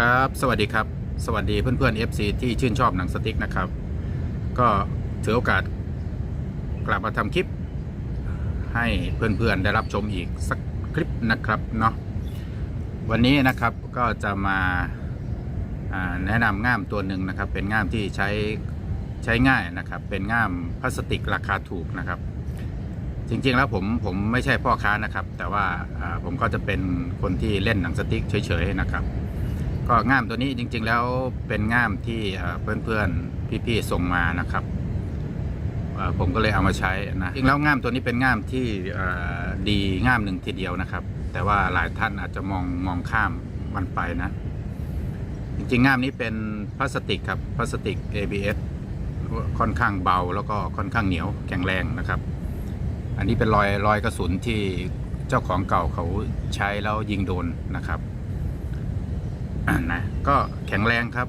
ครับ สวัสดีครับ สวัสดีเพื่อนๆ FC ที่ชื่นชอบหนังสติ๊กนะครับ ก็ถือโอกาสกลับมาทำคลิป ให้เพื่อนๆได้รับชมอีกสักคลิปนะครับเนาะ วันนี้นะครับก็จะมาาแนะนำง่ามตัวหนึ่งนะครับ เป็นง่ามที่ใช้ใช้ง่ายนะครับ เป็นง่ามพลาสติกราคาถูกนะครับ จริงๆแล้วผมผมไม่ใช่พ่อค้านะครับ แต่ว่าอ่าผมก็จะเป็นคนที่เล่นหนังสติ๊กเฉยๆนะครับ ก็ง่ามตัวนี้จริง ๆ แล้วเป็นง่ามที่เอ่อเพื่อนๆพี่ๆส่งมานะครับผมก็เลยเอามาใช้นะจริงแล้วง่ามตัวนี้เป็นง่ามที่ดีง่ามหนึ่งทีเดียวนะครับ แต่ว่าหลายท่านอาจจะมองมองข้ามมันไปนะ จริงๆง่ามนี้เป็นพลาสติกครับพลาสติก ABS ค่อนข้างเบาแล้วก็ค่อนข้างเหนียวแข็งแรงนะครับ อันนี้เป็นรอยรอยกระสุนที่เจ้าของเก่าเขาใช้แล้วยิงโดนนะครับ นะก็แข็งแรงครับ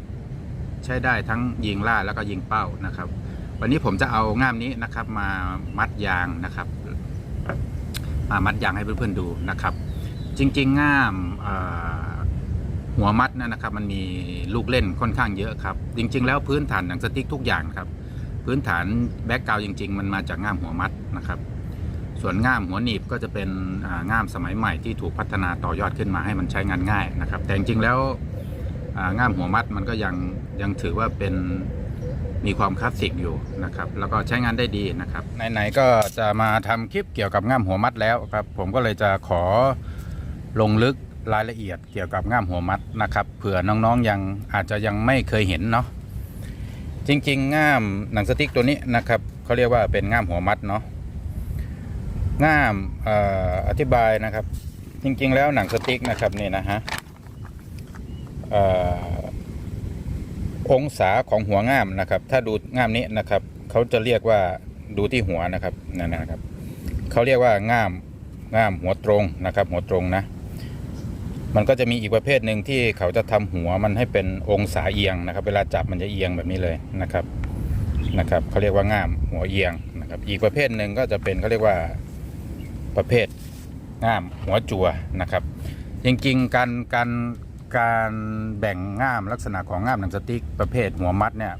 ใช้ได้ทั้งยิงล่าแล้วก็ยิงเป้านะครับ วันนี้ผมจะเอาง่ามนี้นะครับ มามัดยางนะครับ มามัดยางให้เพื่อนๆดูนะครับ จริง ๆ ง่ามหัวมัดนะครับ มันมีลูกเล่นค่อนข้างเยอะครับ จริง ๆ แล้วพื้นฐานหนังสติ๊กทุกอย่างครับ พื้นฐานแบ็กกราวจริง ๆ มันมาจากง่ามหัวมัดนะครับส่วนง่ามหัวหนีบก็จะเป็นง่ามสมัยใหม่ที่ถูกพัฒนาต่อยอดขึ้นมาให้มันใช้งานง่ายนะครับ แต่จริงๆแล้ว ง่ามหัวมัดมันก็ยังยังถือว่าเป็นมีความคลาสสิกอยู่นะครับ แล้วก็ใช้งานได้ดีนะครับไหนๆก็จะมาทำคลิปเกี่ยวกับง่ามหัวมัดแล้วครับ ผมก็เลยจะขอลงลึกรายละเอียดเกี่ยวกับง่ามหัวมัดนะครับเผื่อน้องๆยังอาจจะยังไม่เคยเห็นเนาะจริงๆ ง่ามหนังสติ๊กตัวนี้นะครับเขาเรียกว่าเป็นง่ามหัวมัดเนาะง่ามอออธิบายนะครับ จริงๆ แล้วหนังสติ๊กนะครับนี่นะฮะ องศาของหัวง่ามนะครับ ถ้าดูง่ามนี้นะครับเขาจะเรียกว่าดูที่หัวนะครับนั่นนะครับเขาเรียกว่าง่ามง่ามหัวตรงนะครับ หัวตรงนะ มันก็จะมีอีกประเภทหนึ่งที่เขาจะทำหัวมันให้เป็นองศาเอียงนะครับ เวลาจับมันจะเอียงแบบนี้เลยนะครับนะครับเขาเรียกว่าง่ามหัวเอียงนะครับ อีกประเภทหนึ่งก็จะเป็นเขาเรียกว่าประเภทง่ามหัวจั่วนะครับ จริงๆการการ การแบ่งง่ามลักษณะของง่ามหนังสติ๊กประเภทหัวมัดเนี่ย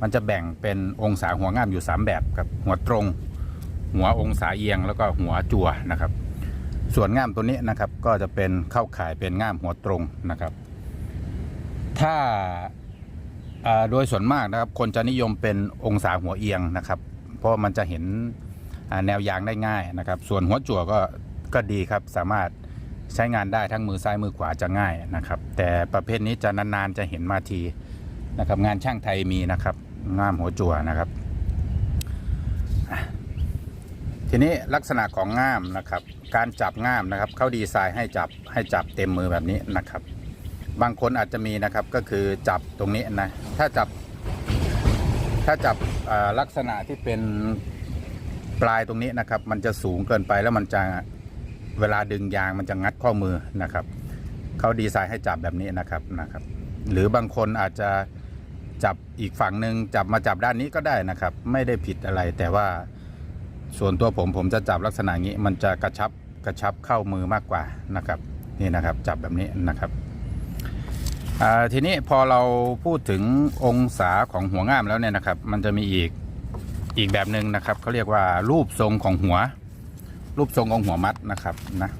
มันจะแบ่งเป็นองศาหัวง่ามอยู่ 3 แบบครับหัวตรง หัวองศาเอียงแล้วก็หัวจั่วนะครับ ส่วนง่ามตัวนี้นะครับก็จะเป็นเข้าข่ายเป็นง่ามหัวตรงนะครับ ถ้าโดยส่วนมากนะครับ คนจะนิยมเป็นองศาหัวเอียงนะครับ เพราะมันจะเห็นแนวยางได้ง่ายนะครับ ส่วนหัวจั่วก็ก็ดีครับสามารถ ใช้งานได้ทั้งมือซ้ายมือขวาจะง่ายนะครับ แต่ประเภทนี้จะนานๆจะเห็นมาทีนะครับ งานช่างไทยมีนะครับง่ามหัวจั่วนะครับ ทีนี้ลักษณะของง่ามนะครับ การจับง่ามนะครับเขาดีไซน์ให้จับให้จับเต็มมือแบบนี้นะครับ บางคนอาจจะมีนะครับก็คือจับตรงนี้นะถ้าจับ ถ้าจับลักษณะที่เป็นปลายตรงนี้นะครับ มันจะสูงเกินไปแล้วมันจะ เวลาดึงยางมันจะงัดข้อมือนะครับเขาดีไซน์ให้จับแบบนี้นะครับนะครับ หรือบางคนอาจจะจับอีกฝั่งหนึ่งจับมาจับด้านนี้ก็ได้นะครับ ไม่ได้ผิดอะไรแต่ว่าส่วนตัวผมผมจะจับลักษณะนี้มันจะกระชับกระชับเข้ามือมากกว่านะครับนี่นะครับจับแบบนี้นะครับทีนี้พอเราพูดถึงองศาของหัวง่ามแล้วเนี่ยนะครับ มันจะมีอีกอีกแบบหนึ่งนะครับเขาเรียกว่ารูปทรงของหัว รูปทรงของหัวมัดนะครับนะ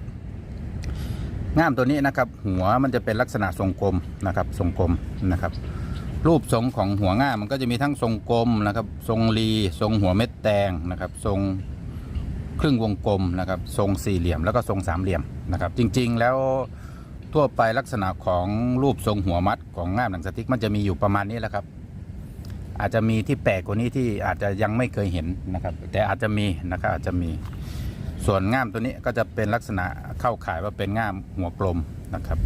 ง่ามตัวนี้นะครับ หัวมันจะเป็นลักษณะทรงกลมนะครับ ทรงกลมนะครับ รูปทรงของหัวง่ามมันก็จะมีทั้งทรงกลมนะครับ ทรงรีทรงหัวเม็ดแตงนะครับ ทรงครึ่งวงกลมนะครับ ทรงสี่เหลี่ยมแล้วก็ทรงสามเหลี่ยมนะครับ จริงๆแล้วทั่วไปลักษณะของรูปทรงหัวมัดของง่ามหนังสติ๊กมันจะมีอยู่ประมาณนี้แหละครับ อาจจะมีที่แปลกกว่านี้ที่อาจจะยังไม่เคยเห็นนะครับ แต่อาจจะมีนะครับอาจจะมี ส่วนง่ามตัวนี้ก็จะเป็นลักษณะเข้าข่ายว่าเป็นง่ามหัวกลมนะครับ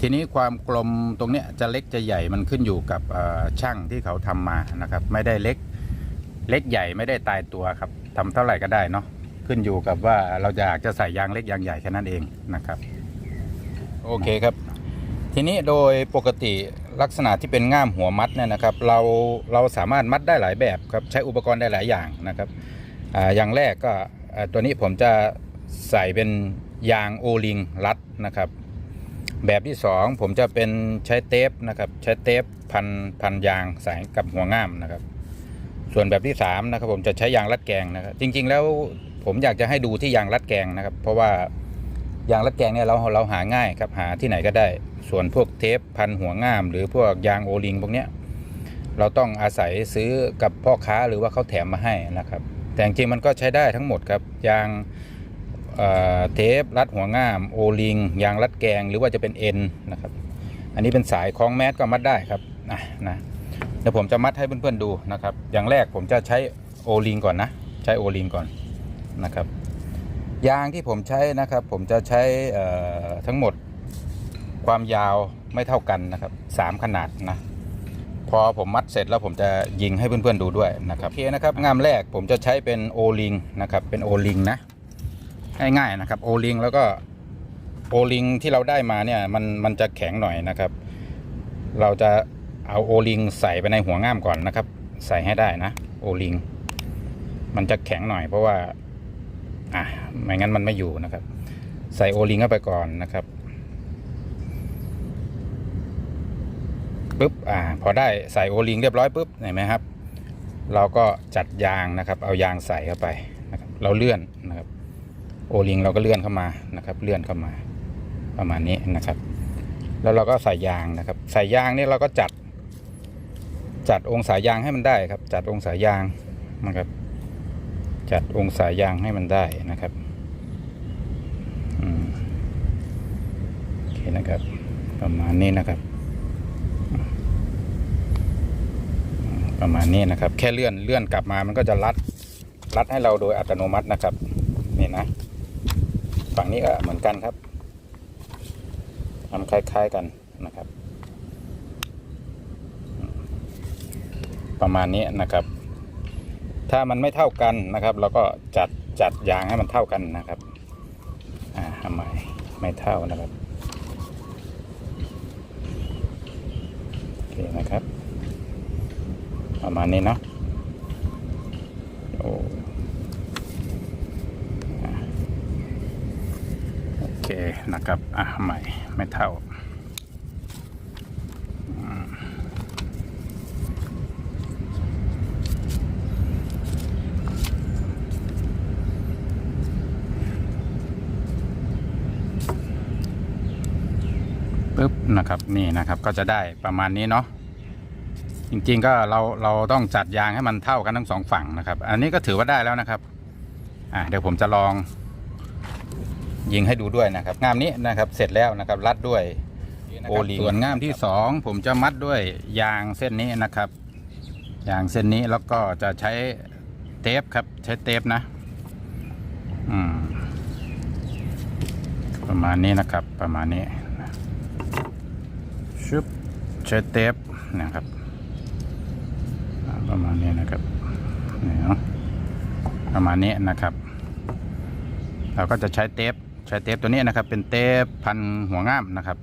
ทีนี้ความกลมตรงนี้จะเล็กจะใหญ่มันขึ้นอยู่กับช่างที่เขาทำมานะครับ ไม่ได้เล็กเล็กใหญ่ไม่ได้ตายตัวครับทำเท่าไหร่ก็ได้เนาะขึ้นอยู่กับว่าเราจะอยากจะใส่ยางเล็กยางใหญ่แค่นั้นเองนะครับโอเคครับ ทีนี้โดยปกติลักษณะที่เป็นง่ามหัวมัดเนี่ยนะครับ เราเราสามารถมัดได้หลายแบบครับใช้อุปกรณ์ได้หลายอย่างนะครับออย่างแรกก็ ตัวนี้ผมจะใส่เป็นยางโอลิงรัดนะครับ แบบที่สองผมจะเป็นใช้เทปนะครับใช้เทปพันพันยางใส่กับหัวง่ามนะครับ ส่วนแบบที่สามนะครับผมจะใช้ยางรัดแกงนะครับ จริง ๆ แล้วผมอยากจะให้ดูที่ยางรัดแกงนะครับ เพราะว่ายางรัดแกงเนี่ยเราเราหาง่ายครับหาที่ไหนก็ได้ ส่วนพวกเทปพันหัวง่าม หรือพวกยางโอลิงพวกเนี้ยเราต้องอาศัยซื้อกับพ่อค้าหรือว่าเขาแถมมาให้นะครับ แต่จริงมันก็ใช้ได้ทั้งหมดครับยางเเทปรัดหัวง่าม โอลิง ยางรัดแกงหรือว่าจะเป็นเอ็นนะครับ อันนี้เป็นสายคล้องแมสก็มัดได้ครับนะนะเดี๋ยวผมจะมัดให้เพื่อนๆดูนะครับ อย่างแรกผมจะใช้โอลิงก่อนนะ ใช้โอลิงก่อนนะครับ ยางที่ผมใช้นะครับ ผมจะใช้ทั้งหมดความยาวไม่เท่ากันนะครับสามขนาดนะ พอผมมัดเสร็จแล้วผมจะยิงให้เพื่อนๆดูด้วยนะครับโอเคนะครับงามแรกผมจะใช้เป็นโอลิงนะครับเป็นโอลิงนะง่ายๆนะครับโอลิงแล้วก็โอลิงที่เราได้มาเนี่ยมันมันจะแข็งหน่อยนะครับ เราจะเอาโอลิงใส่ไปในหัวง่ามก่อนนะครับ ใส่ให้ได้นะโอลิงมันจะแข็งหน่อยเพราะว่าอะไม่งั้นมันไม่อยู่นะครับ ใส่โอลิงเข้าไปก่อนนะครับ ปุ๊บอ่าพอได้ใส่โอลิงเรียบร้อยปุ๊บเห็นไหมครับ เราก็จัดยางนะครับ เอายางใส่เข้าไปนะครับเราเลื่อนนะครับโอลิงเราก็เลื่อนเข้ามานะครับ เลื่อนเข้ามาประมาณนี้นะครับ แล้วเราก็ใส่ยางนะครับ ใส่ยางนี่เราก็จัด จัดองศายางให้มันได้ครับ จัดองศายางนะครับ จัดองศายางให้มันได้นะครับอืมโอเคนะครับ ประมาณนี้นะครับอืม ประมาณนี้นะครับ แค่เลื่อนเลื่อนกลับมามันก็จะรัดรัดให้เราโดยอัตโนมัตินะครับ นี่นะ ฝั่งนี้ก็เหมือนกันครับทำคล้าย ๆกันนะครับ ประมาณนี้นะครับ ถ้ามันไม่เท่ากันนะครับ เราก็จัดจัดยางให้มันเท่ากันนะครับอ่าทำไมไม่เท่านะครับโอเคนะครับ ประมาณนี้เนาะโอ้โอเคนะครับ อะ ใหม่ ไม่เท่าปึ๊บนะครับนี่นะครับก็จะได้ประมาณนี้เนาะ จริงๆก็เราเราต้องจัดยางให้มันเท่ากันทั้งสองฝั่งนะครับ อันนี้ก็ถือว่าได้แล้วนะครับอะเดี๋ยวผมจะลอง ยิงให้ดูด้วยนะครับง่ามนี้นะครับเสร็จแล้วนะครับรัดด้วยโอลิงส่วนง่ามที่สองผมจะมัดด้วยยางเส้นนี้นะครับ ยางเส้นนี้แล้วก็จะใช้เทปครับใช้เทปนะ อืมประมาณนี้นะครับประมาณนี้ชุบใช้เทปนะครับอ่า ประมาณนี้นะครับนี่เนาะประมาณนี้นะครับ เราก็จะใช้เทปใช้เทปตัวนี้นะครับ เป็นเทปพันหัวง่ามนะครับ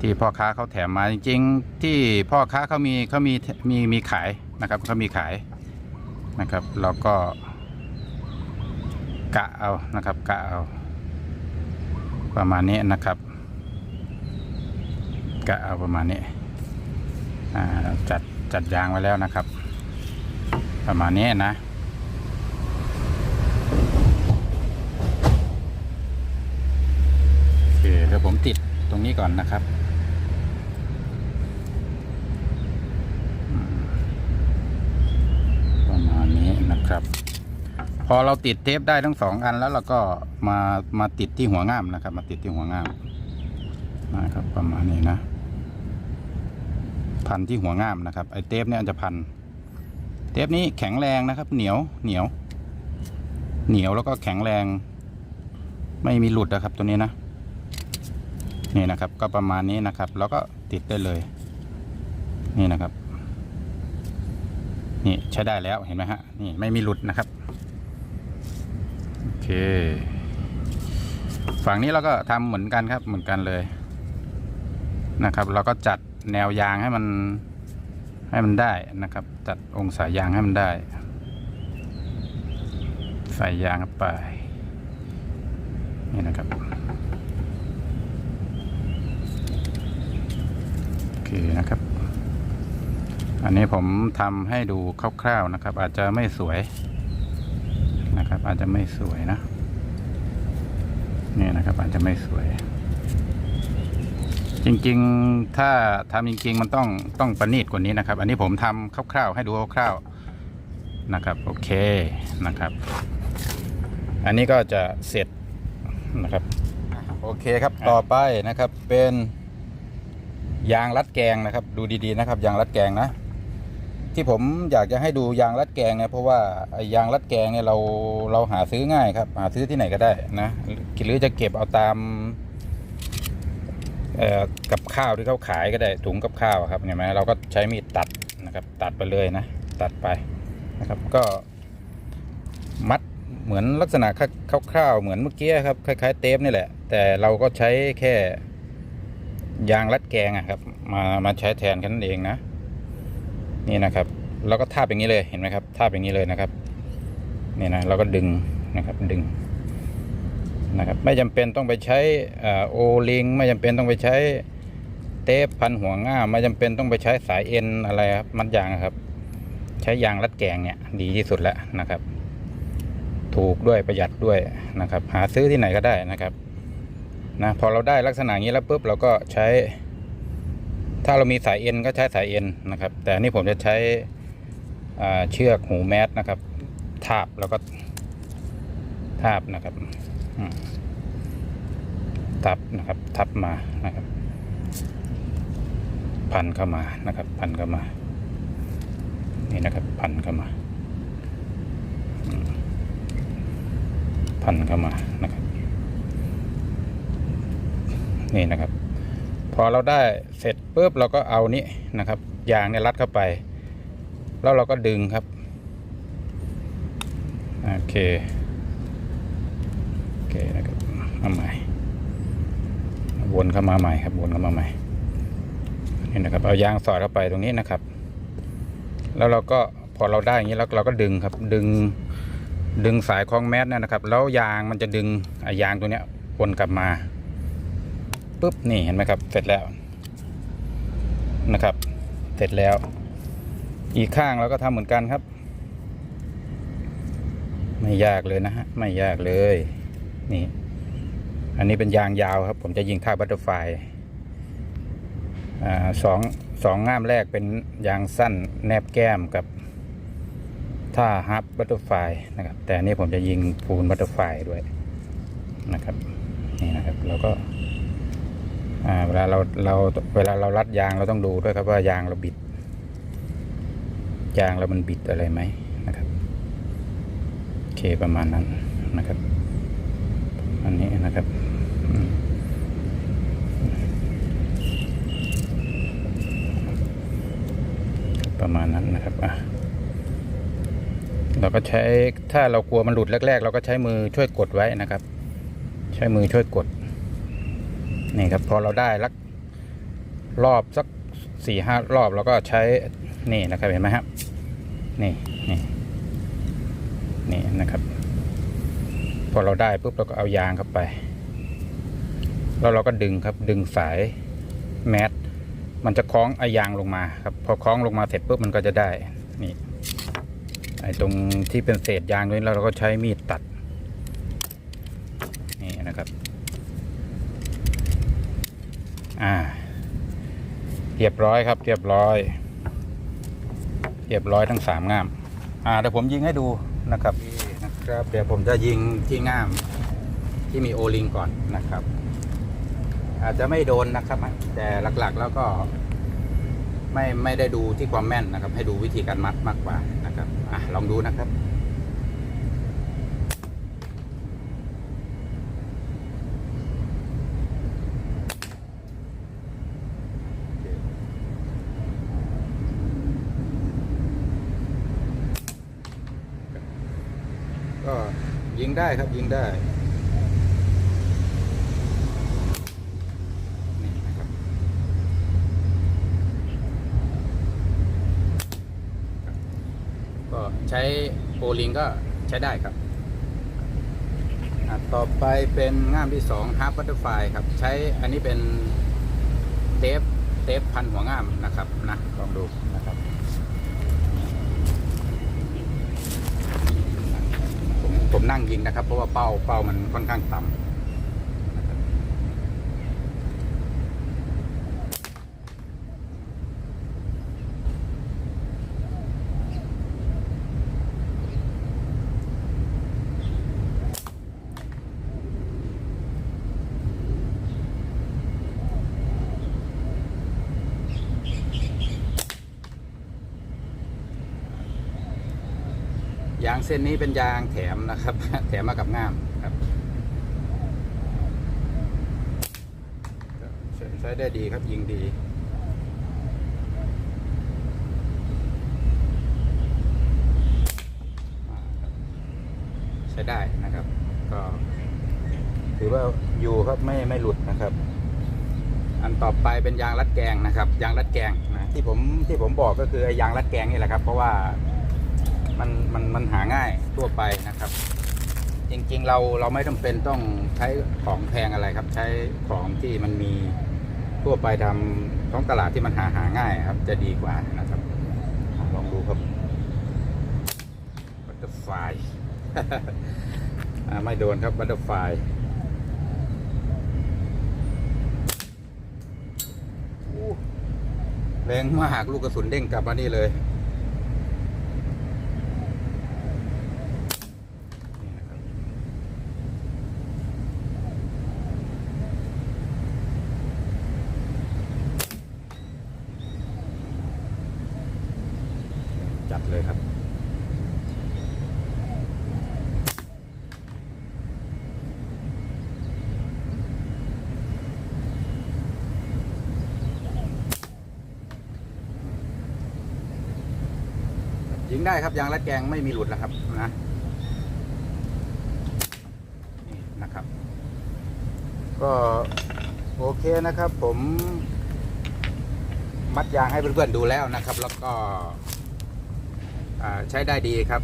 ที่พ่อค้าเขาแถมมาจริง ๆ ที่พ่อค้าเขามีเขามีมีมีขายนะครับเขามีขายนะครับ เราก็กะเอานะครับกะเอาประมาณนี้นะครับกะเอาประมาณนี้อ่าจัด จัดยางไว้แล้วนะครับ ประมาณนี้นะ โอเคเดี๋ยวผมติดตรงนี้ก่อนนะครับประมาณนี้นะครับ พอเราติดเทปได้ทั้งสองอันแล้วเราก็มามาติดที่หัวง่ามนะครับ มาติดที่หัวง่ามนะครับประมาณนี้นะ พันที่หัวง่ามนะครับไอเทปเนี่ยมันจะพัน เทปนี้แข็งแรงนะครับ เหนียวเหนียว เหนียวแล้วก็แข็งแรง ไม่มีหลุดนะครับตัวนี้นะนี่นะครับ ก็ประมาณนี้นะครับ แล้วก็ติดได้เลย นี่นะครับ นี่ใช้ได้แล้วเห็นไหมฮะนี่ไม่มีหลุดนะครับโอเค ฝั่งนี้เราก็ทำเหมือนกันครับเหมือนกันเลยนะครับ เราก็จัด แนวยางให้มันให้มันได้นะครับจัดองศายางให้มันได้ ใส่ยางเข้าไป นี่นะครับโอเคนะครับ อันนี้ผมทำให้ดูคร่าวๆนะครับ อาจจะไม่สวยนะครับ อาจจะไม่สวยนะนี่นะครับ อาจจะไม่สวย จริงๆ ถ้าทำจริง ๆ มันต้องต้องประณีตกว่านี้นะครับ อันนี้ผมทำคร่าวๆ ให้ดูคร่าวๆนะครับ โอเคนะครับ อันนี้ก็จะเสร็จนะครับ โอเคครับต่อไปนะครับเป็นยางรัดแกงนะครับ ดูดีๆนะครับ ยางรัดแกงนะ ที่ผมอยากจะให้ดูยางรัดแกงเนี่ยเพราะว่าไอ้ยางรัดแกงเนี่ยเราเราหาซื้อง่ายครับ หาซื้อที่ไหนก็ได้นะหรือจะเก็บเอาตามเอ่อ กับข้าวที่เขาขายก็ได้ถุงกับข้าวครับเห็นไหมเราก็ใช้มีดตัดนะครับ ตัดไปเลยนะ ตัดไปนะครับก็ มัดเหมือนลักษณะคร่าวๆเหมือนเมื่อกี้ครับคล้ายๆเทปนี่แหละ แต่เราก็ใช้แค่ยางรัดแกงอะครับ มามาใช้แทนแค่นั้นเองนะ นี่นะครับเราก็ทาบอย่างนี้เลยเห็นไหมครับทาบอย่างนี้เลยนะครับ นี่นะเราก็ดึงนะครับดึง นะครับไม่จำเป็นต้องไปใช้โอลิงไม่จำเป็นต้องไปใช้เทปพันหัวง่าไม่จำเป็นต้องไปใช้สายเอ็นอะไรครับมัดยางครับ ใช้ยางรัดแกงเนี่ยดีที่สุดแล้วนะครับ ถูกด้วยประหยัดด้วยนะครับ หาซื้อที่ไหนก็ได้นะครับนะพอเราได้ลักษณะนี้แล้วปุ๊บเราก็ใช้ ถ้าเรามีสายเอ็นก็ใช้สายเอ็นนะครับ แต่นี่ผมจะใช้เชือกหูแมสนะครับ ทาบแล้วก็ทาบนะครับ ทับนะครับ ทับมานะครับ พันเข้ามานะครับ พันเข้ามา นี่นะครับ พันเข้ามา พันเข้ามานะครับ นี่นะครับ พอเราได้เสร็จปุ๊บเราก็เอานี้นะครับยางเนี่ยรัดเข้าไป แล้วเราก็ดึงครับ โอเค นะครับมาใหม่ วนเข้ามาใหม่ครับ วนเข้ามาใหม่ นี่นะครับ เอายางสอดเข้าไปตรงนี้นะครับ แล้วเราก็พอเราได้อย่างนี้แล้วเราก็ดึงครับ ดึง ดึงสายคล้องแมสเนี่ยนะครับ แล้วยางมันจะดึงอ้ยางตัวเนี้ยวนกลับมาปุ๊บนี่เห็นไหมครับ เสร็จแล้วนะครับ เสร็จแล้ว อีกข้างเราก็ทำเหมือนกันครับ ไม่ยากเลยนะฮะไม่ยากเลย นี่ อันนี้เป็นยางยาวครับ ผมจะยิงท่าบัตเตอร์ไฟอ่าสองสองง่ามแรกเป็นยางสั้นแนบแก้มกับท่าฮับบัตเตอร์ไฟนะครับ แต่อันนี้ผมจะยิงพูนบัตเตอร์ไฟด้วยนะครับนี่นะครับเราก็อ่าเวลาเราเราเวลาเรารัดยางเราต้องดูด้วยครับว่ายางเราบิด ยางเรามันบิดอะไรไหมนะครับโอเคประมาณนั้นนะครับ อันนี้นะครับประมาณนั้นนะครับอะเราก็ใช้ถ้าเรากลัวมันหลุดแรก ๆ เราก็ใช้มือช่วยกดไว้นะครับ ใช้มือช่วยกดนี่ครับพอเราได้ลักรอบสักสี่ห้ารอบเราก็ใช้นี่นะครับเห็นไหมครับนี่นี่นี่นะครับ พอเราได้ปุ๊บเราก็เอายางเข้าไป แล้วเราก็ดึงครับดึงสายแมสมันจะคล้องไอยางลงมาครับ พอคล้องลงมาเสร็จปุ๊บมันก็จะได้นี่ไอตรงที่เป็นเศษยางนี้เราก็ใช้มีดตัดนี่นะครับอ่าเรียบร้อยครับ เรียบร้อย เรียบร้อยทั้งสามง่าม อ่าเดี๋ยวผมยิงให้ดูนะครับ ครับ เดี๋ยวผมจะยิงที่ง่ามที่มีโอลิงก่อนนะครับ อาจจะไม่โดนนะครับ แต่หลักๆแล้วก็ ไม่ไม่ได้ดูที่ความแม่นนะครับ ให้ดูวิธีการมัดมากกว่านะครับอะลองดูนะครับ ก็ยิง ได้ครับยิงได้ก็ใช้โอลิงก็ใช้ได้ครับ ต่อไปเป็นง่ามที่สองฮาร์ปบัตเตอร์ไฟครับ ใช้อันนี้เป็นเทปเทปพันหัวง่ามนะครับนะลองดู ผมนั่งยิงนะครับ เพราะว่าเป้าเป้ามันค่อนข้างต่ำนะครับ ยางเส้นนี้เป็นยางแถมนะครับ แถมมากับง่ามครับใช้ได้ดีครับยิงดีใช้ได้นะครับ ก็ถือว่าอยู่ครับไม่ไม่หลุดนะครับ อันต่อไปเป็นยางรัดแกงนะครับ ยางรัดแกงนะที่ผมที่ผมบอกก็คือไอ้ยางรัดแกงนี่แหละครับ เพราะว่า มันมันมันหาง่ายทั่วไปนะครับ จริงๆเราเราไม่จำเป็นต้องใช้ของแพงอะไรครับ ใช้ของที่มันมีทั่วไปทำท้องตลาดที่มันหาหาง่ายครับ จะดีกว่านะครับลองดูครับบัตเตอร์ไฟไม่โดนครับบัตเตอร์ไฟแรงมากลูกกระสุนเด้งกลับมานี่เลย นี่นะครับจัดเลยครับ ยิงได้ครับยางรัดแกงไม่มีหลุดแล้วครับนะนี่นะครับ ก็โอเคนะครับ ผมมัดยางให้เพื่อนๆดูแล้วนะครับ แล้วก็ใช้ได้ดีครับ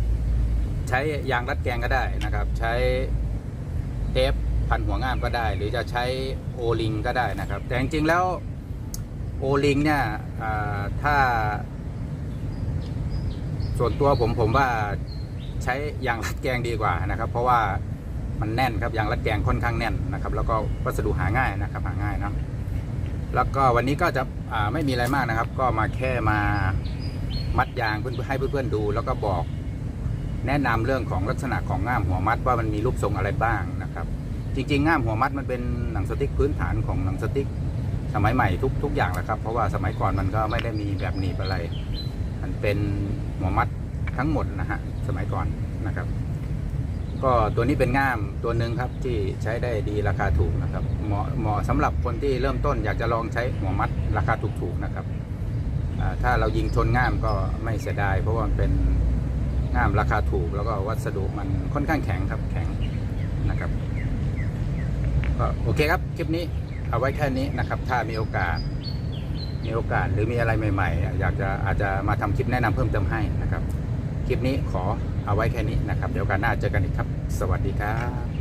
ใช้ยางรัดแกงก็ได้นะครับ ใช้เทปพันหัวง่ามก็ได้ หรือจะใช้โอลิงก็ได้นะครับ แต่จริงๆแล้วโอลิงเนี่ยถ้า ส่วนตัวผมผมว่าใช้ยางรัดแกงดีกว่านะครับ เพราะว่ามันแน่นครับยางรัดแกงค่อนข้างแน่นนะครับ แล้วก็วัสดุหาง่ายนะครับหาง่ายเนาะแล้วก็วันนี้ก็จะไม่มีอะไรมากนะครับ ก็มาแค่มามัดยางเพื่อให้เพื่อนๆดู แล้วก็บอกแนะนำเรื่องของลักษณะของง่ามหัวมัดว่ามันมีรูปทรงอะไรบ้างนะครับ จริง ๆ ง่ามหัวมัดมันเป็นหนังสติ๊กพื้นฐานของหนังสติ๊กสมัยใหม่ทุกทุกอย่างแหละครับ เพราะว่าสมัยก่อนมันก็ไม่ได้มีแบบหนีบอะไร มันเป็นหัวมัดทั้งหมดนะฮะสมัยก่อนนะครับ ก็ตัวนี้เป็นง่ามตัวหนึ่งครับที่ใช้ได้ดีราคาถูกนะครับเหมาะเหมาะสำหรับคนที่เริ่มต้นอยากจะลองใช้หัวมัดราคาถูกๆนะครับถ้าเรายิงชนง่ามก็ไม่เสียดายเพราะว่ามันเป็นง่ามราคาถูก แล้วก็วัสดุมันค่อนข้างแข็งครับแข็งนะครับก็โอเคครับคลิปนี้เอาไว้แค่นี้นะครับ ถ้ามีโอกาส มีโอกาสหรือมีอะไรใหม่ๆ อยากจะอาจจะมาทำคลิปแนะนำเพิ่มเติมให้นะครับ คลิปนี้ขอเอาไว้แค่นี้นะครับ เดี๋ยวกันหน้าเจอกันอีกครับ สวัสดีครับ